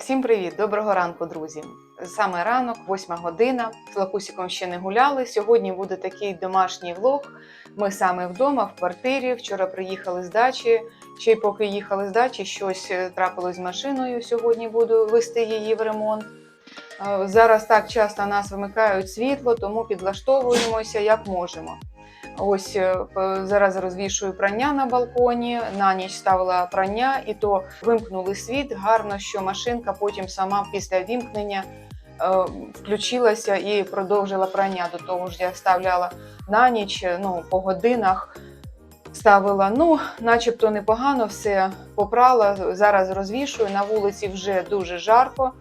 Всім привіт! Доброго ранку, друзі! Саме ранок, 8 година. З Лакусіком ще не гуляли. Сьогодні буде такий домашній влог. Ми саме вдома, в квартирі. Вчора приїхали з дачі. Ще й поки їхали з дачі, щось е, трапилось з машиною. Сьогодні буду вести її в ремонт. Е, Зараз так часто нас вимикають світло, тому підлаштовуємося як можемо. Ось е, зараз розвішую прання на балконі. На ніч ставила прання, і то вимкнули світ. Гарно, що машинка потім сама після вімкнення е, включилася і продовжила прання. До того ж, я ставляла на ніч, е, ну по годинах. Ставила, ну, начебто непогано, все попрала. Зараз розвішую. На вулиці вже дуже жарко.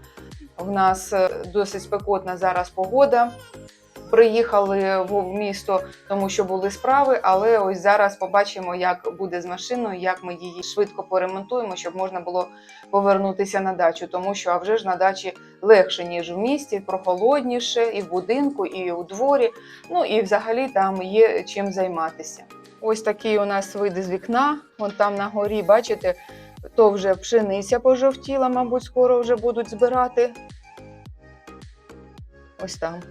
В нас досить спекотна зараз погода. Приїхали в місто, тому що були справи, але ось зараз побачимо, як буде з машиною, як ми її швидко поремонтуємо, щоб можна було повернутися на дачу. Тому що а вже ж на дачі легше, ніж в місті, прохолодніше, і в будинку, і у дворі. Ну і взагалі там є чим займатися. Ось такий у нас вид з вікна. Вон там на горі, бачите, то вже пшениця пожовтіла, мабуть, скоро вже будуть збирати. Ось там.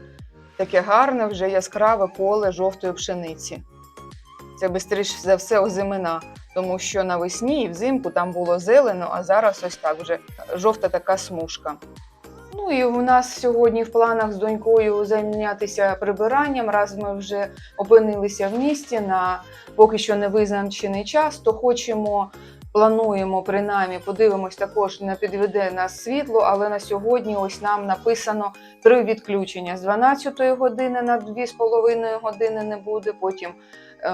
Таке гарне, вже яскраве поле жовтої пшениці. Це швидше за все озимина, тому що навесні і взимку там було зелено, а зараз ось так вже жовта така смужка. Ну і у нас сьогодні в планах з донькою зайнятися прибиранням. Раз ми вже опинилися в місті на поки що не визначений час, то хочемо. Плануємо принаймні, подивимось також не підведе нас світло, але на сьогодні ось нам написано три відключення з 12 години на 2,5 години не буде, потім е,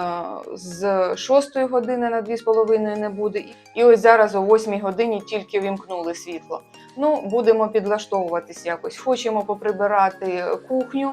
з 6 години на 2,5 не буде. І ось зараз о 8 годині тільки вімкнули світло. Ну, будемо підлаштовуватись якось. Хочемо поприбирати кухню.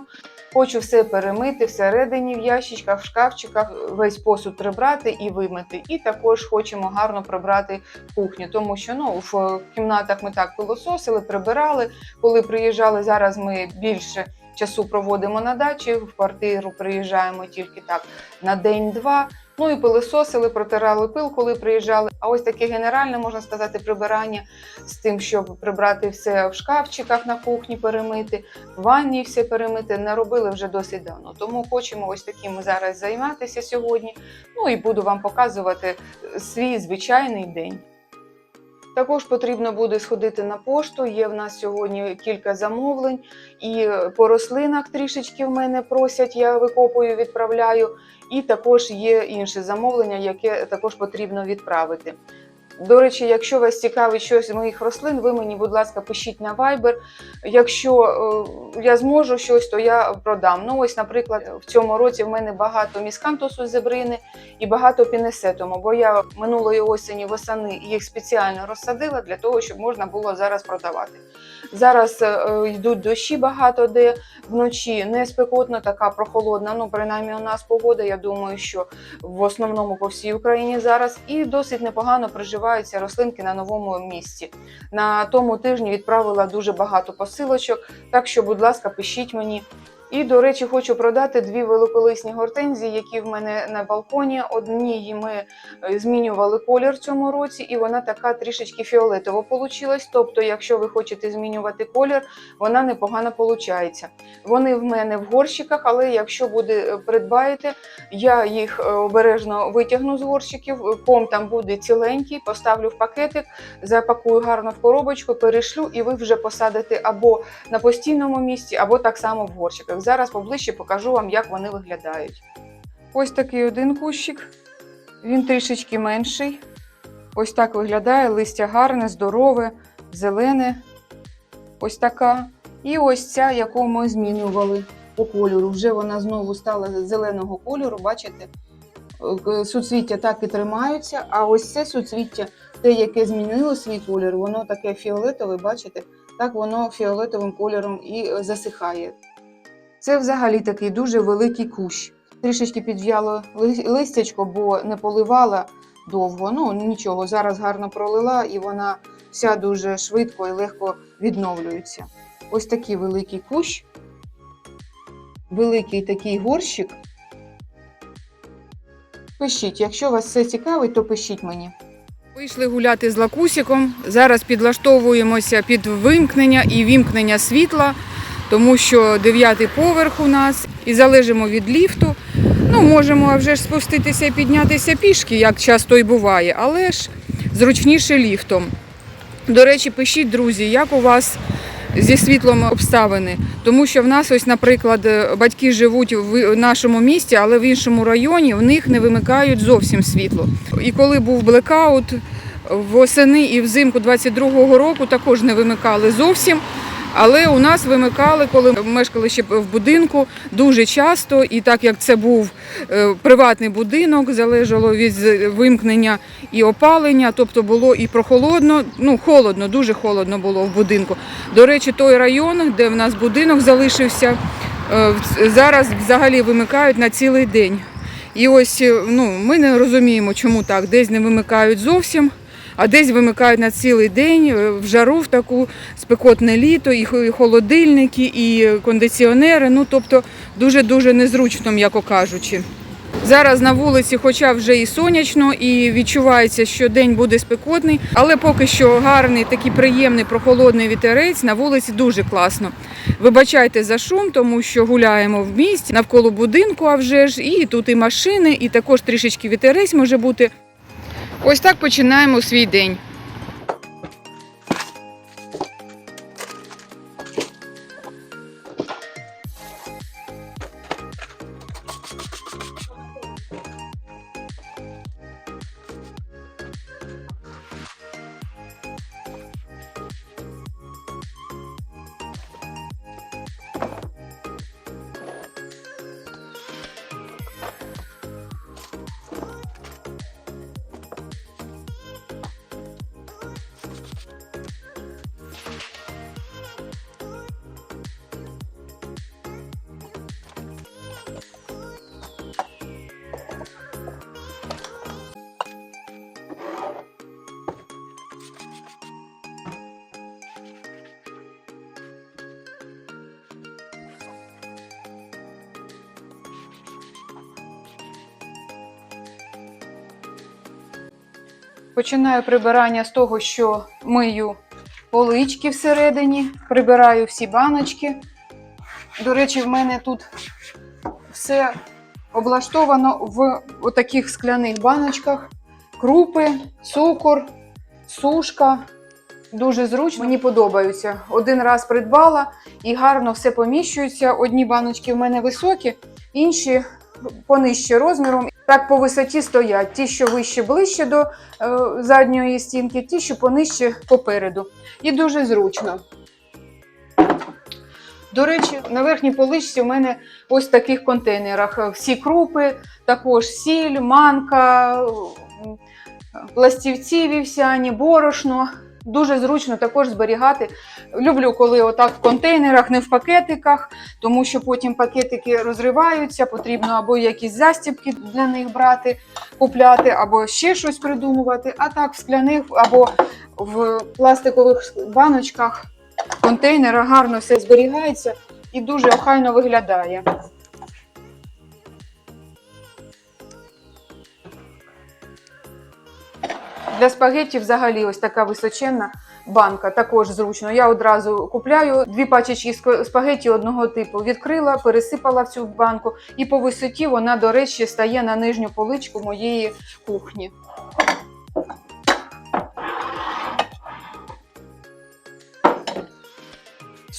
Хочу все перемити всередині в ящичках, в шкафчиках, весь посуд прибрати і вимити. І також хочемо гарно прибрати кухню, тому що ну в кімнатах ми так пилососили, прибирали. Коли приїжджали, зараз ми більше часу проводимо на дачі. В квартиру приїжджаємо тільки так на день-два. Ну і пилососили, протирали пил, коли приїжджали. А ось таке генеральне, можна сказати, прибирання з тим, щоб прибрати все в шкафчиках на кухні, перемити, в ванні все перемити, наробили вже досить давно. Тому хочемо ось таким зараз займатися сьогодні. Ну і буду вам показувати свій звичайний день. Також потрібно буде сходити на пошту. Є в нас сьогодні кілька замовлень, і по рослинах трішечки в мене просять, я викопую, відправляю. І також є інше замовлення, яке також потрібно відправити. До речі, якщо вас цікавить щось з моїх рослин, ви мені, будь ласка, пишіть на Viber. Якщо е, я зможу щось, то я продам. Ну, ось, наприклад, в цьому році в мене багато міскантусу зебрини і багато пінесетому, бо я минулої осені восени їх спеціально розсадила для того, щоб можна було зараз продавати. Зараз е, йдуть дощі багато де вночі не спекотно, така прохолодна. Ну, принаймні, у нас погода. Я думаю, що в основному по всій Україні зараз і досить непогано приживаються рослинки на новому місці. На тому тижні відправила дуже багато посилочок, так що, будь ласка, пишіть мені. І, до речі, хочу продати дві великолисні гортензії, які в мене на балконі. Одній ми е, змінювали колір в цьому році, і вона така трішечки фіолетово получилась. Тобто, якщо ви хочете змінювати колір, вона непогано получається. Вони в мене в горщиках, але якщо буде е, придбаєте, я їх е, обережно витягну з горщиків. Ком там буде ціленький, поставлю в пакетик, запакую гарно в коробочку, перешлю, і ви вже посадите або на постійному місці, або так само в горщиках. Зараз поближче покажу вам, як вони виглядають. Ось такий один кущик, він трішечки менший. Ось так виглядає листя гарне, здорове, зелене. Ось така. І ось ця, яку ми змінювали по кольору. Вже вона знову стала зеленого кольору, бачите? Е, Суцвіття так і тримаються, а ось це суцвіття, те, яке змінило свій колір, воно таке фіолетове, бачите? Так воно фіолетовим кольором і е, засихає. Це взагалі такий дуже великий кущ. Трішечки підв'яло ли- листячко, бо не поливала довго. Ну нічого, зараз гарно пролила і вона вся дуже швидко і легко відновлюється. Ось такий великий кущ, великий такий горщик. Пишіть, якщо вас все цікавить, то пишіть мені. Вийшли гуляти з лакусиком. Зараз підлаштовуємося під вимкнення і вімкнення світла, тому що дев'ятий поверх у нас і залежимо від ліфту. Ну, можемо вже ж спуститися і піднятися пішки, як часто і буває, але ж зручніше ліфтом. До речі, пишіть, друзі, як у вас зі світлом обставини. Тому що в нас, ось, наприклад, е, батьки живуть в нашому місті, але в іншому районі в них не вимикають зовсім світло. І коли був блекаут восени і взимку 22-го року, також не вимикали зовсім. Але у нас вимикали, коли мешкали ще в будинку, дуже часто. І так як це був е, приватний будинок, залежало від вимкнення і опалення, тобто було і прохолодно, ну холодно, дуже холодно було в будинку. До речі, той район, де в нас будинок залишився, е, зараз взагалі вимикають на цілий день. І ось е, ну, ми не розуміємо, чому так. Десь не вимикають зовсім, а десь вимикають на цілий день е, в жару, в таку спекотне літо, і холодильники, і кондиціонери. Ну тобто дуже-дуже незручно, м'яко кажучи. Зараз на вулиці, хоча вже і сонячно, і відчувається, що день буде спекотний, але поки що гарний, такий приємний прохолодний вітерець на вулиці дуже класно. Вибачайте за шум, тому що гуляємо в місті навколо будинку, а вже ж і тут і машини, і також трішечки вітерець може бути. Ось так починаємо свій день. Починаю прибирання з того, що мию полички всередині, прибираю всі баночки. До речі, в мене тут все облаштовано в таких скляних баночках. Крупи, цукор, сушка. Дуже зручно, мені подобаються. Один раз придбала і гарно все поміщується. Одні баночки в мене високі, інші понижче розміром. Так по висоті стоять. Ті, що вище ближче до е, задньої стінки, ті, що понижче попереду. І дуже зручно. До речі, на верхній поличці у мене ось в таких контейнерах всі крупи, також сіль, манка, пластівці вівсяні, борошно. Дуже зручно також зберігати. Люблю, коли отак в контейнерах, не в пакетиках, тому що потім пакетики розриваються, потрібно або якісь застібки для них брати, купляти, або ще щось придумувати. А так в скляних або в пластикових баночках, контейнерах гарно все зберігається і дуже охайно виглядає. Для спагетті взагалі ось така височенна банка, також зручно. Я одразу купляю дві пачечки спагетті одного типу. Відкрила, пересипала в цю банку, і по висоті вона, до речі, стає на нижню поличку моєї кухні.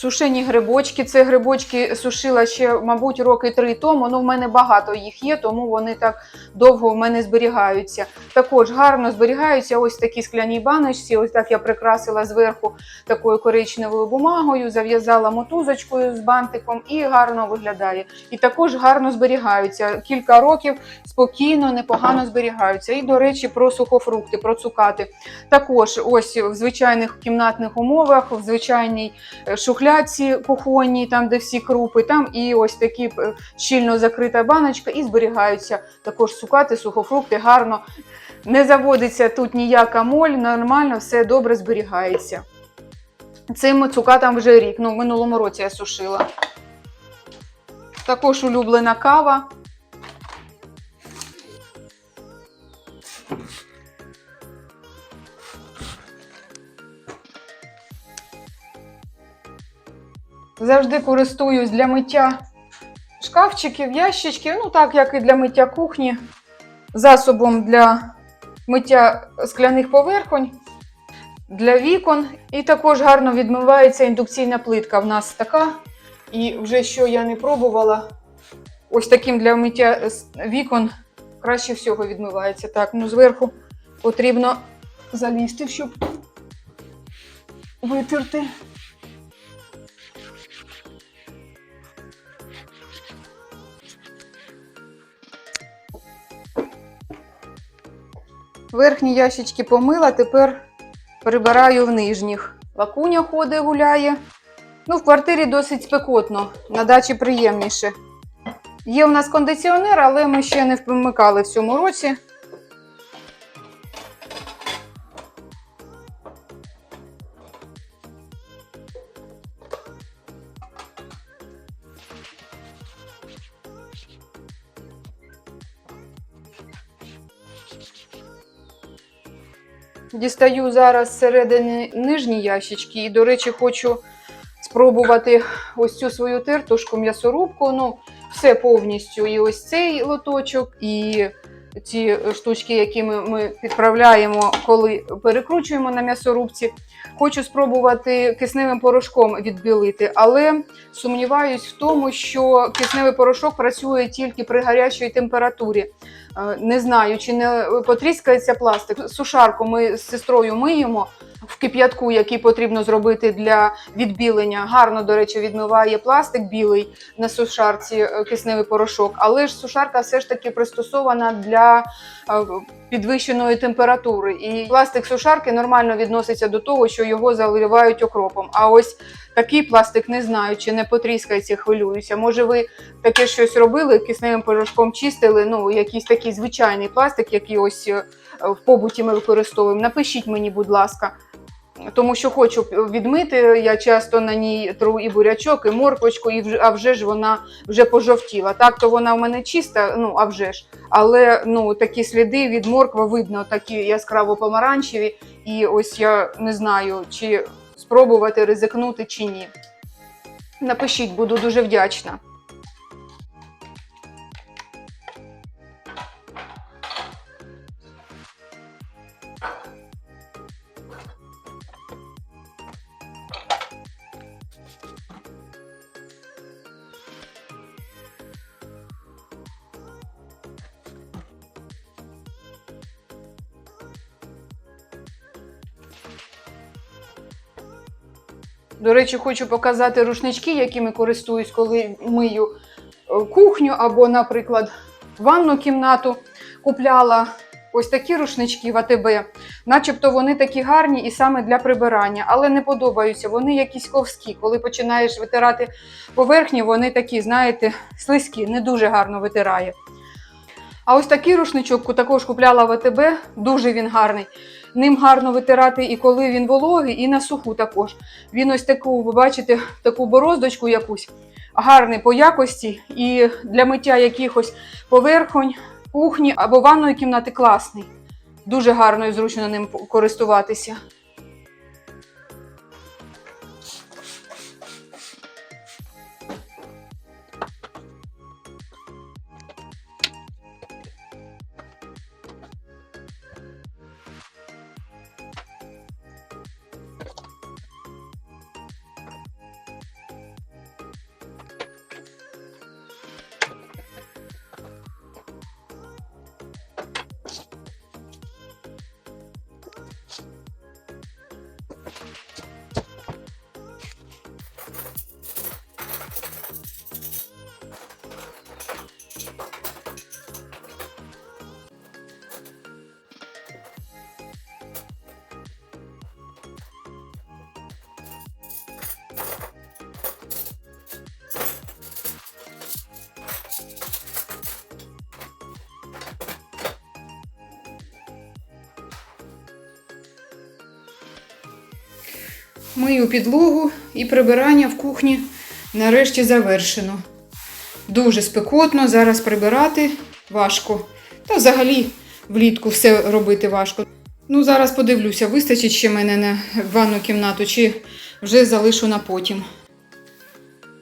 Сушені грибочки. Це грибочки сушила ще, мабуть, роки три тому. Ну, в мене багато їх є, тому вони так довго в мене зберігаються. Також гарно зберігаються ось такі скляні баночці. Ось так я прикрасила зверху такою коричневою бумагою, зав'язала мотузочкою з бантиком і гарно виглядає. І також гарно зберігаються. Кілька років спокійно, непогано зберігаються. І, до речі, про сухофрукти, про цукати. Також ось в звичайних кімнатних умовах, в звичайній е, шухлядці кухонній, там де всі крупи, там і ось такі е, щільно закрита баночка, і зберігаються також цукати, сухофрукти гарно. Не заводиться тут ніяка моль, нормально все добре зберігається. Цим цука там вже рік. Ну, в минулому році я сушила. Також улюблена кава. Завжди користуюсь для миття шкафчиків, ящичків, ну так як і для миття кухні, засобом для миття скляних поверхонь, для вікон. І також гарно відмивається індукційна плитка. В нас така. І вже що я не пробувала, ось таким для миття вікон краще всього відмивається. Так, ну зверху потрібно залізти, щоб витерти. Верхні ящички помила, тепер прибираю в нижніх. Лакуня ходить, гуляє. Ну, в квартирі досить спекотно, на дачі приємніше. Є у нас кондиціонер, але ми ще не вмикали в цьому році. Дістаю зараз середини нижні ящички і, до речі, хочу спробувати ось цю свою тертушку, м'ясорубку. Ну, все повністю. І ось цей лоточок, і ці штучки, які ми, ми підправляємо, коли перекручуємо на м'ясорубці. Хочу спробувати кисневим порошком відбілити, але сумніваюсь в тому, що кисневий порошок працює тільки при гарячій температурі. Е, Не знаю, чи не потріскається пластик. Сушарку ми з сестрою миємо в кип'ятку, який потрібно зробити для відбілення. Гарно, до речі, відмиває пластик білий на сушарці е, кисневий порошок. Але ж сушарка все ж таки пристосована для е, підвищеної температури. І пластик сушарки нормально відноситься до того, що його заливають окропом. А ось такий пластик не знаю, чи не потріскається, хвилююся. Може, ви таке щось робили, кисневим порошком чистили, ну, якийсь такий звичайний пластик, який ось е, в побуті ми використовуємо. Напишіть мені, будь ласка. Тому що хочу відмити, я часто на ній тру і бурячок, і морквочку, і вже, а вже ж вона вже пожовтіла. Так, то вона в мене чиста, ну а вже ж. Але ну, такі сліди від моркви видно, такі яскраво помаранчеві. І ось я не знаю, чи спробувати ризикнути чи ні. Напишіть, буду дуже вдячна. До речі, хочу показати рушнички, якими користуюсь, коли мию е, кухню або, наприклад, ванну кімнату. Купляла ось такі рушнички в АТБ. Начебто вони такі гарні і саме для прибирання, але не подобаються. Вони якісь ковські. Коли починаєш витирати поверхні, вони такі, знаєте, слизькі, не дуже гарно витирає. А ось такий рушничок також купляла в АТБ, дуже він гарний. Ним гарно витирати і коли він вологий, і на суху також. Він ось таку, ви бачите, таку бороздочку якусь, гарний по якості, і для миття якихось поверхонь, кухні або ванної кімнати класний. Дуже гарно і зручно ним користуватися. Мию підлогу і прибирання в кухні нарешті завершено. Дуже спекотно, зараз прибирати важко. Та взагалі влітку все робити важко. Ну, зараз подивлюся, вистачить ще мене на ванну кімнату, чи вже залишу на потім.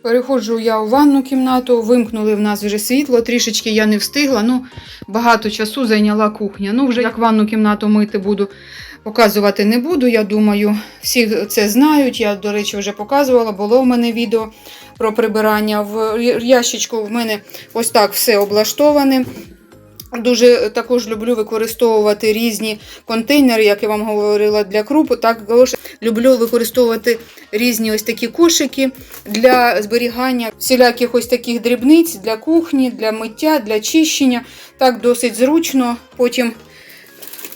Переходжу я у ванну кімнату, вимкнули в нас вже світло, трішечки я не встигла. Ну, багато часу зайняла кухня. Ну, вже як ванну кімнату мити буду, показувати не буду. Я думаю, всі це знають. Я, до речі, вже показувала, було в мене відео про прибирання. В ящичку в мене ось так все облаштоване. Дуже також люблю використовувати різні контейнери, як я вам говорила, для крупу. Також люблю використовувати різні ось такі кошики для зберігання всіляких ось таких дрібниць для кухні, для миття, для чищення. Так досить зручно. Потім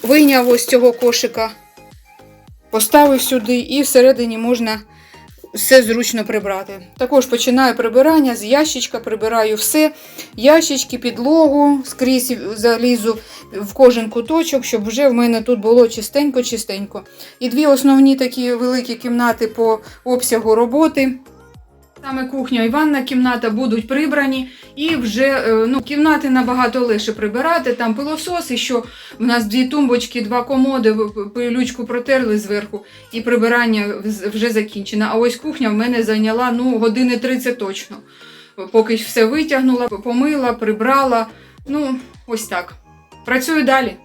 вийняв ось цього кошика, поставив сюди, і всередині можна все зручно прибрати. Також починаю прибирання з ящичка, прибираю все. Ящички, підлогу, скрізь залізу в кожен куточок, щоб вже в мене тут було чистенько-чистенько. І дві основні такі великі кімнати по обсягу роботи. Саме кухня і ванна кімната будуть прибрані, і вже е, ну, кімнати набагато легше прибирати. Там пилосос, і що в нас дві тумбочки, два комоди, в- в- пилючку протерли зверху, і прибирання вже закінчено. А ось кухня в мене зайняла ну, години 30 точно. Поки все витягнула, помила, прибрала. Ну, ось так. Працюю далі.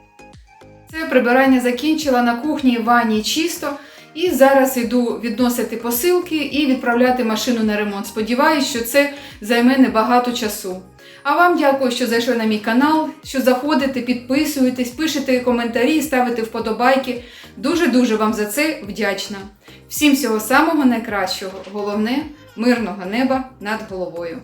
Це прибирання закінчила на кухні, і ванні чисто. І зараз йду відносити посилки і відправляти машину на ремонт. Сподіваюсь, що це займе небагато часу. А вам дякую, що зайшли на мій канал, що заходите, підписуєтесь, пишете коментарі, ставите вподобайки. Дуже-дуже вам за це вдячна. Всім всього самого найкращого. Головне мирного неба над головою.